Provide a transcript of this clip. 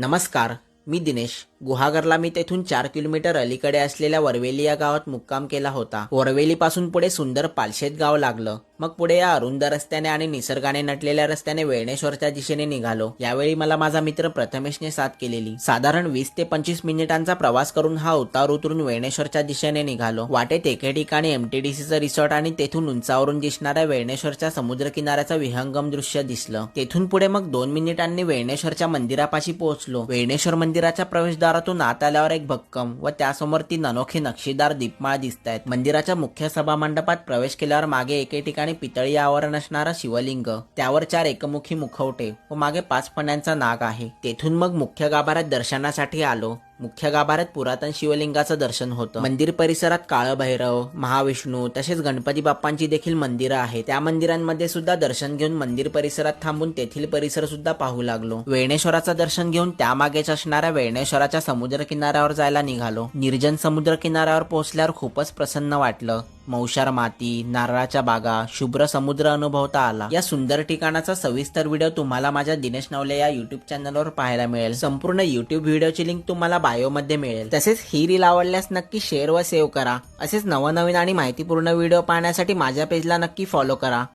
नमस्कार मी दिनेश. गुहागरला मी तेथून चार किलोमीटर अलीकडे असलेल्या वरवेली या गावात मुक्काम केला होता. वरवेली पासून पुढे सुंदर पालशेत गाव लागलं. मग पुढे या अरुंद रस्त्याने आणि निसर्गाने नटलेल्या रस्त्याने वेळणेश्वरच्या दिशेने निघालो. यावेळी मला माझा मित्र प्रथमेशने साथ केलेली. साधारण वीस ते पंचवीस मिनिटांचा प्रवास करून हा उतार उतरून वेळणेश्वरच्या दिशेने निघालो. वाटेत एके ठिकाणी एमटीडीसीचं रिसॉर्ट आणि तेथून उंचावरून दिसणाऱ्या वेळणेश्वरच्या समुद्र किनाऱ्याचं विहंगम दृश्य दिसलं. तेथून पुढे मग दोन मिनिटांनी वेळणेश्वरच्या मंदिरापाशी पोहोचलो. वेळणेश्वर मंदिराच्या प्रवेशद्वारातून आत आल्यावर एक भक्कम व त्यासमोर तीन अनोखी नक्षीदार दीपमाळ दिसत आहेत मंदिराच्या मुख्य सभा मंडपात प्रवेश केल्यावर मागे एके ठिकाणी पितळी आवरण असणारा शिवलिंग त्यावर चार एकमुखी मुखवटे व मागे पाच फण्यांचा नाग आहे. तेथून मग मुख्य गाभाऱ्यात दर्शनासाठी आलो. मुख्य गाभाऱ्यात पुरातन शिवलिंगाचं दर्शन होतं. मंदिर परिसरात काळभैरव महाविष्णू तसेच गणपती बाप्पांची देखील मंदिरं आहेत. त्या मंदिरांमध्ये सुद्धा दर्शन घेऊन मंदिर परिसरात थांबून तेथील परिसर सुद्धा पाहू लागलो. वेणेश्वराचं दर्शन घेऊन त्यामागेच असणाऱ्या वेणेश्वराच्या समुद्र किनाऱ्यावर जायला निघालो. निर्जन समुद्र किनाऱ्यावर पोहोचल्यावर खूपच प्रसन्न वाटलं. मौशार माती नारळाच्या बागा शुभ्र समुद्र अनुभवता आला. या सुंदर ठिकाणाचा सविस्तर व्हिडिओ तुम्हाला माझ्या दिनेश नवले या युट्यूब चॅनलवर पाहायला मिळेल. संपूर्ण युट्यूब व्हिडिओची लिंक तुम्हाला बायोमध्ये मिळेल. तसेच ही रील आवडल्यास नक्की शेअर व सेव्ह करा. असेच नवनवीन आणि माहितीपूर्ण व्हिडिओ पाहण्यासाठी माझ्या पेजला नक्की फॉलो करा.